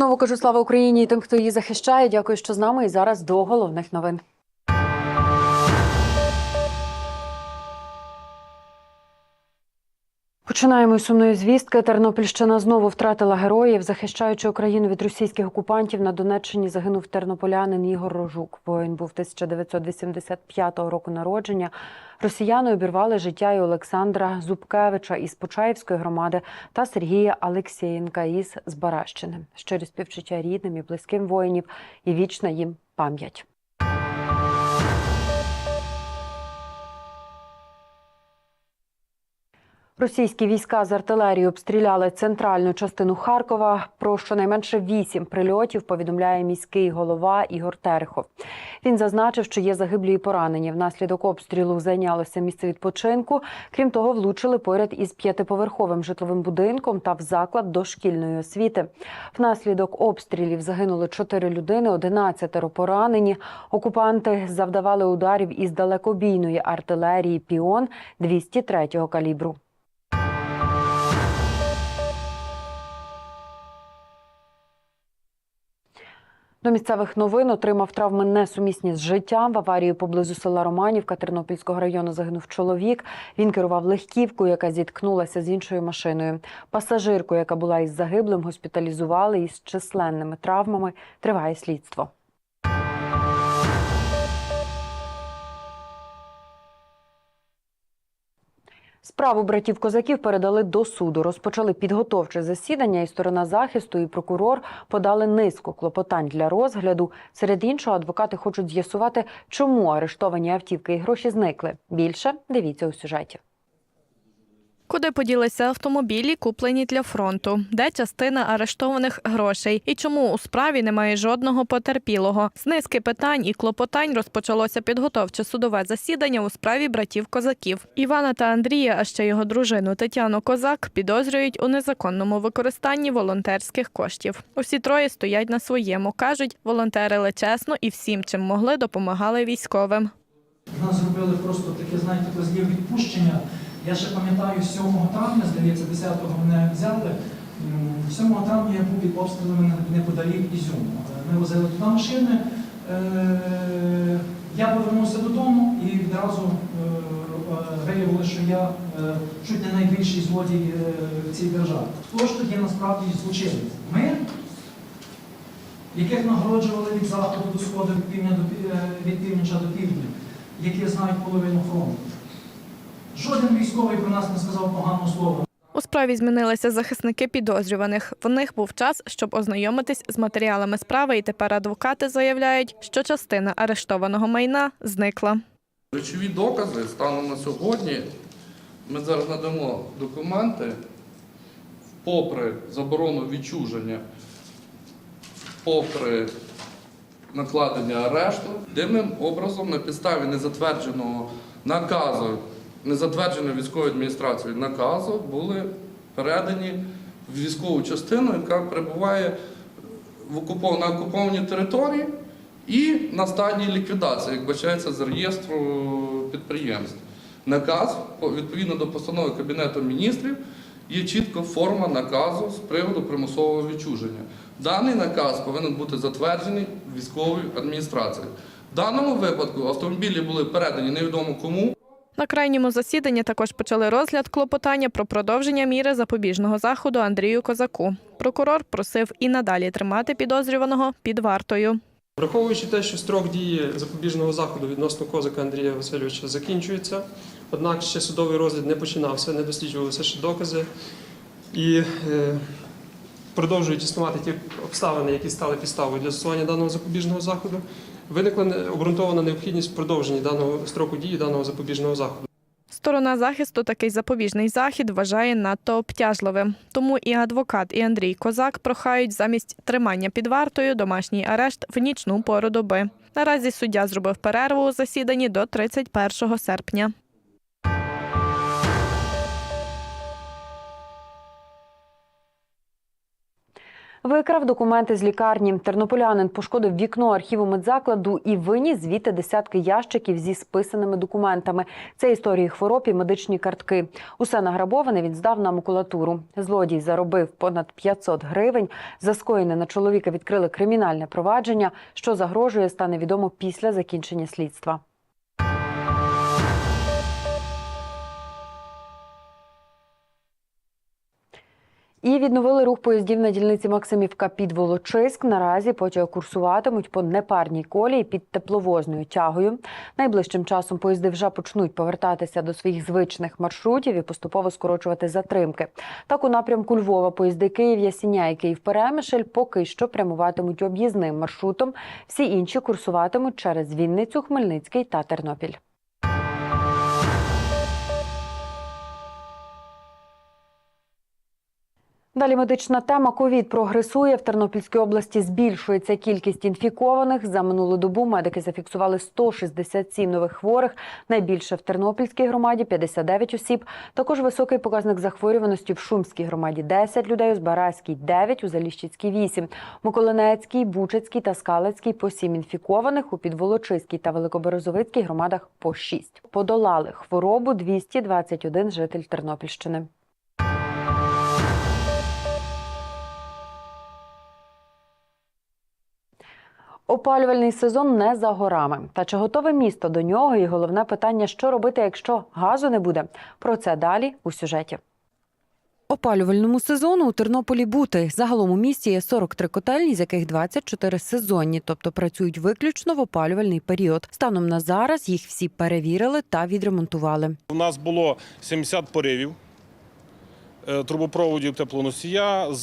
Знову кажу слава Україні і тим, хто її захищає. Дякую, що з нами. І зараз до головних новин. Починаємо із сумної звістки. Тернопільщина знову втратила героїв. Захищаючи Україну від російських окупантів, на Донеччині загинув тернополянин Ігор Рожук. Воїн був 1985 року народження. Росіяни обірвали життя і Олександра Зубкевича із Почаївської громади та Сергія Алексєєнка із Збаращини. Щирі співчуття рідним і близьким воїнів і вічна їм пам'ять. Російські війська з артилерії обстріляли центральну частину Харкова. Про щонайменше вісім прильотів повідомляє міський голова Ігор Терехов. Він зазначив, що є загиблі і поранені. Внаслідок обстрілу зайнялося місце відпочинку. Крім того, влучили поряд із п'ятиповерховим житловим будинком та в заклад дошкільної освіти. Внаслідок обстрілів загинули чотири людини, 11 поранені. Окупанти завдавали ударів із далекобійної артилерії Піон 203-го калібру. До місцевих новин отримав травми несумісні з життям. В аварії поблизу села Романівка Тернопільського району загинув чоловік. Він керував легківкою, яка зіткнулася з іншою машиною. Пасажирку, яка була із загиблим, госпіталізували із численними травмами. Триває слідство. Справу братів козаків передали до суду. Розпочали підготовче засідання, і сторона захисту і прокурор подали низку клопотань для розгляду. Серед іншого, адвокати хочуть з'ясувати, чому арештовані автівки і гроші зникли. Більше дивіться у сюжеті. Куди поділися автомобілі, куплені для фронту, де частина арештованих грошей, і чому у справі немає жодного потерпілого? З низки питань і клопотань розпочалося підготовче судове засідання у справі братів козаків. Івана та Андрія, а ще його дружину Тетяну Козак, підозрюють у незаконному використанні волонтерських коштів. Усі троє стоять на своєму. кажуть, волонтерили чесно і всім, чим могли, допомагали військовим. Нас зробили просто таке, знаєте, безлів відпущення. Я ще пам'ятаю, 7 травня, здається, 10-го мене взяли. 7 травня я був під обстрілами неподалік Ізюму. Ми возили туди машини. Е, Я повернувся додому і відразу е, е, виявили, що я е, чуть не найбільший злодій е, в цій державі. Хто ж тоді насправді злочинець? Ми, яких нагороджували від заходу до сходу, від півдня е, до півдня, які знають половину фронту. Жоден військовий про нас не сказав поганого слова. У справі змінилися захисники підозрюваних. В них був час, щоб ознайомитись з матеріалами справи, і тепер адвокати заявляють, що частина арештованого майна зникла. Речові докази станом на сьогодні. Ми зараз надамо документи, попри заборону відчуження, попри накладення арешту, дивним образом на підставі незатвердженого наказу, незатвердженої військовою адміністрацією наказу були передані в військову частину, яка перебуває в окупов... на окупованій території і на стадії ліквідації, як бачається з реєстру підприємств. Наказ, відповідно до постанови Кабінету міністрів, є чітка форма наказу з приводу примусового відчуження. Даний наказ повинен бути затверджений військовою адміністрацією. В даному випадку автомобілі були передані невідомо кому. На крайньому засіданні також почали розгляд клопотання про продовження міри запобіжного заходу Андрію Козаку. Прокурор просив і надалі тримати підозрюваного під вартою. Враховуючи те, що строк дії запобіжного заходу відносно козака Андрія Васильовича закінчується, однак ще судовий розгляд не починався, не досліджувалися ще докази. І е, продовжують існувати ті обставини, які стали підставою для застосування даного запобіжного заходу, виникла обґрунтована необхідність продовження даного строку дії даного запобіжного заходу. Сторона захисту такий запобіжний захід вважає надто обтяжливим. Тому і адвокат, і Андрій Козак прохають замість тримання під вартою домашній арешт в нічну пору доби. Наразі суддя зробив перерву у засіданні до 31 серпня. Викрав документи з лікарні. Тернополянин пошкодив вікно архіву медзакладу і виніс звідти десятки ящиків зі списаними документами. Це історії хвороб і медичні картки. Усе награбоване він здав на макулатуру. Злодій заробив понад 500 гривень. За скоєне на чоловіка відкрили кримінальне провадження. Що загрожує, стане відомо після закінчення слідства. І відновили рух поїздів на дільниці Максимівка під Волочиськ. Наразі потяги курсуватимуть по непарній колії під тепловозною тягою. Найближчим часом поїзди вже почнуть повертатися до своїх звичних маршрутів і поступово скорочувати затримки. Так у напрямку Львова поїзди Київ Ясіня і Київ Перемишль поки що прямуватимуть об'їзним маршрутом. Всі інші курсуватимуть через Вінницю, Хмельницький та Тернопіль. Далі медична тема. Ковід прогресує. В Тернопільській області збільшується кількість інфікованих. За минулу добу медики зафіксували 167 нових хворих. Найбільше в Тернопільській громаді 59 осіб. Також високий показник захворюваності в Шумській громаді 10 людей, у Збаразькій 9, у Заліщицькій 8, Миколинецькій, Бучацькій та Скалецькій по 7 інфікованих, у Підволочиській та Великоберезовицькій громадах по 6. Подолали хворобу 221 житель Тернопільщини. Опалювальний сезон не за горами. Та чи готове місто до нього? І головне питання, що робити, якщо газу не буде. Про це далі у сюжеті. Опалювальному сезону у Тернополі бути. Загалом у місті є 43 котельні, з яких 24 сезонні, тобто працюють виключно в опалювальний період. Станом на зараз їх всі перевірили та відремонтували. У нас було 70 поривів е, трубопроводів теплоносія.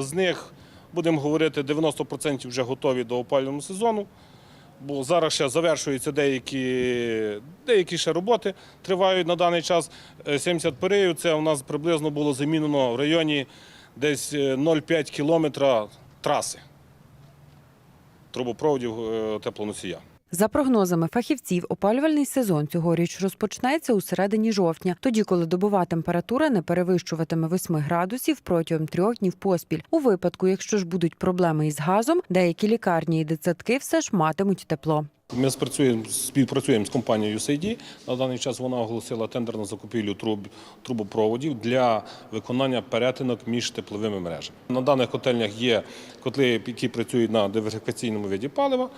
З них, будемо говорити, 90% вже готові до опалювального сезону. Бо зараз ще завершуються деякі, деякі ще роботи, тривають на даний час. Е, 70 поривів це у нас приблизно було замінено в районі десь е, 0,5 кілометра траси трубопроводів е, теплоносія. За прогнозами фахівців, опалювальний сезон цьогоріч розпочнеться у середині жовтня, тоді, коли добова температура не перевищуватиме 8 градусів протягом трьох днів поспіль. У випадку, якщо ж будуть проблеми із газом, деякі лікарні і дитсадки все ж матимуть тепло. Ми спрацюємо, співпрацюємо з компанією USAID. На даний час вона оголосила тендер на закупівлю труб, трубопроводів для виконання перетинок між тепловими мережами. На даних котельнях є котли, які працюють на диверсифікаційному виді палива.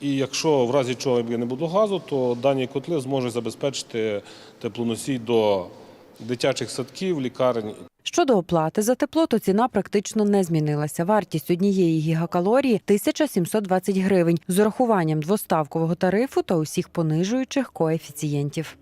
І якщо в разі чого не буде газу, то дані котли зможуть забезпечити теплоносій до дитячих садків, лікарень Щодо оплати за тепло, то ціна практично не змінилася. Вартість однієї гігакалорії 1720 гривень з урахуванням двоставкового тарифу та усіх понижуючих коефіцієнтів.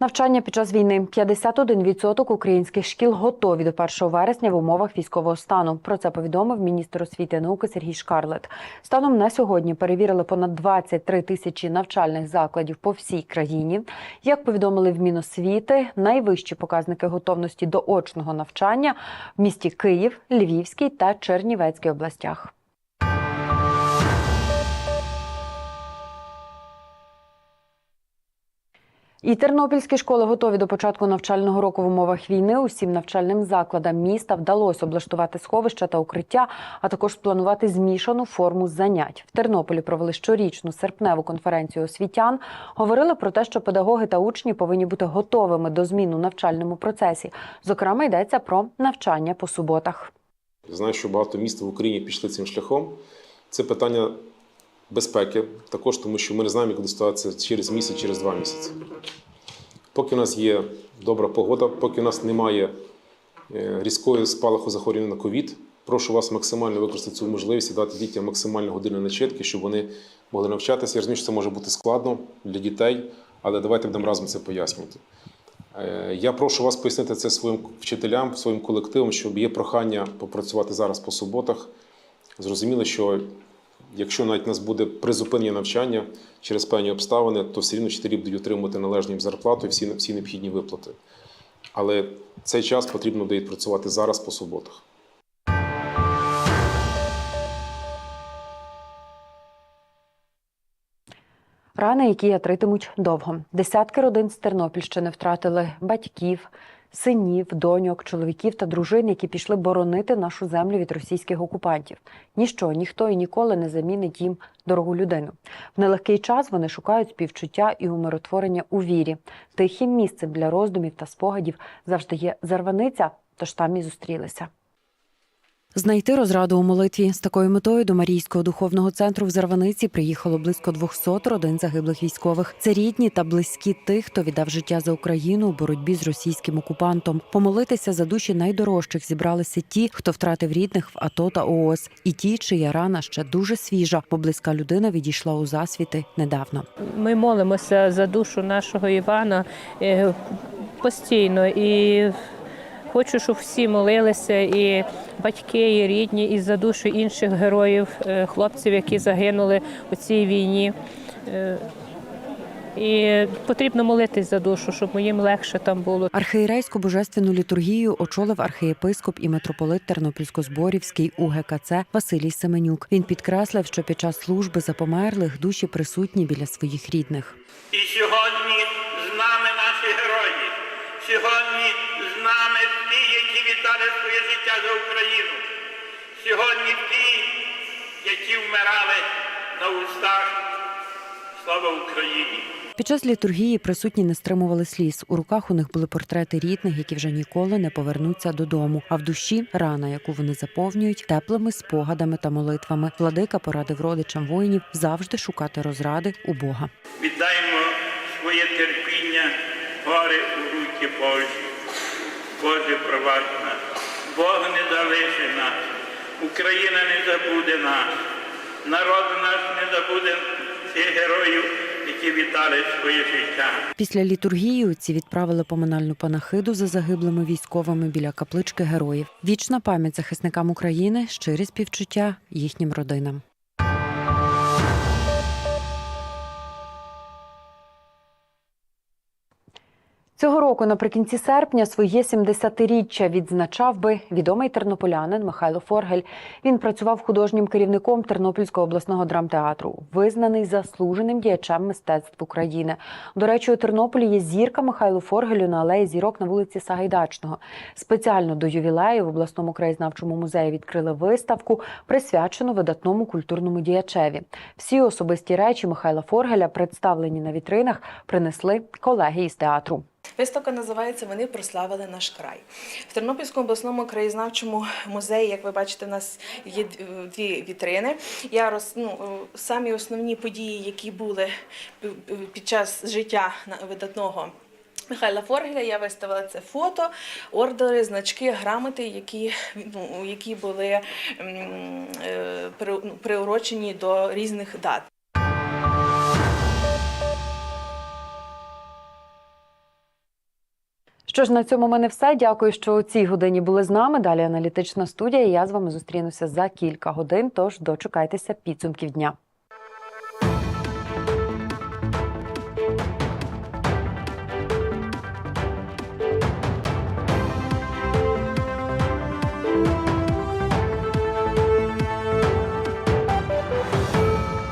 Навчання під час війни 51% українських шкіл готові до 1 вересня в умовах військового стану. Про це повідомив міністр освіти і науки Сергій Шкарлет. Станом на сьогодні перевірили понад 23 тисячі навчальних закладів по всій країні. Як повідомили в Міносвіти, найвищі показники готовності до очного навчання в місті Київ, Львівській та Чернівецькій областях. І тернопільські школи готові до початку навчального року в умовах війни. Усім навчальним закладам міста вдалося облаштувати сховища та укриття, а також спланувати змішану форму занять. В Тернополі провели щорічну серпневу конференцію освітян. Говорили про те, що педагоги та учні повинні бути готовими до змін у навчальному процесі. Зокрема, йдеться про навчання по суботах. Знаю, що багато міст в Україні пішли цим шляхом. Це питання безпеки, також тому що ми не знаємо, як буде ситуація через місяць, через два місяці. Поки у нас є добра погода, поки у нас немає е, різкої спалаху захворювання на ковід, прошу вас максимально використати цю можливість і дати дітям максимально години начитки, щоб вони могли навчатися. Я розумію, що це може бути складно для дітей, але давайте будемо разом це пояснювати. Е, Я прошу вас пояснити це своїм вчителям, своїм колективам, щоб є прохання попрацювати зараз по суботах. Зрозуміло, що якщо навіть нас буде призупинення навчання через певні обставини, то все рівно вчителі будуть отримувати належну їм зарплату і всі, всі необхідні виплати. Але цей час потрібно буде відпрацювати зараз по суботах. Рани, які ятритимуть довго. Десятки родин з Тернопільщини втратили батьків, синів, доньок, чоловіків та дружин, які пішли боронити нашу землю від російських окупантів. Ніщо, ніхто і ніколи не замінить їм дорогу людину. В нелегкий час вони шукають співчуття і умиротворення у вірі. Тихим місцем для роздумів та спогадів завжди є зарваниця, тож там і зустрілися. Знайти розраду у молитві з такою метою до Марійського духовного центру в Зарваниці приїхало близько 200 родин загиблих військових. Це рідні та близькі тих, хто віддав життя за Україну у боротьбі з російським окупантом. Помолитися за душі найдорожчих зібралися ті, хто втратив рідних в АТО та ООС, і ті, чия рана ще дуже свіжа, бо близька людина відійшла у засвіти недавно. Ми молимося за душу нашого Івана е, постійно і хочу, щоб всі молилися, і батьки, і рідні, і за душу інших героїв, е, хлопців, які загинули у цій війні. Е, І потрібно молитись за душу, щоб їм легше там було. Архієрейську божественну літургію очолив архієпископ і митрополит Тернопільсько-Зборівський УГКЦ Василій Семенюк. Він підкреслив, що під час служби за померлих душі присутні біля своїх рідних. І сьогодні з нами наші герої. Сьогодні життя за Україну. Сьогодні ті, які вмирали на устах. Слава Україні! Під час літургії присутні не стримували сліз. У руках у них були портрети рідних, які вже ніколи не повернуться додому. А в душі рана, яку вони заповнюють теплими спогадами та молитвами. Владика порадив родичам воїнів завжди шукати розради у Бога. Віддаємо своє терпіння, горе у руки Божі. Боже, пробач нас. Бог не залишить нас. Україна не забуде нас. Народ наш не забуде цих героїв, які віддали своє життя. Після літургії отці відправили поминальну панахиду за загиблими військовими біля каплички героїв. Вічна пам'ять захисникам України, щирі співчуття їхнім родинам. Цього року, наприкінці серпня, своє 70-річчя відзначав би відомий тернополянин Михайло Форгель. Він працював художнім керівником Тернопільського обласного драмтеатру, визнаний заслуженим діячем мистецтв України. До речі, у Тернополі є зірка Михайлу Форгелю на алеї зірок на вулиці Сагайдачного. Спеціально до ювілею в обласному краєзнавчому музеї відкрили виставку, присвячену видатному культурному діячеві. Всі особисті речі Михайла Форгеля, представлені на вітринах, принесли колеги із театру. Виставка називається Вони прославили наш край. В Тернопільському обласному краєзнавчому музеї, як ви бачите, у нас є дві вітрини. Я роз, ну, самі основні події, які були під час життя видатного. Михайла Форгеля я виставила це фото, ордери, значки, грамоти, які ну, які були е, ну, приурочені до різних дат. Що ж, на цьому мене все. Дякую, що у цій годині були з нами. Далі аналітична студія. Я з вами зустрінуся за кілька годин. Тож дочекайтеся підсумків дня.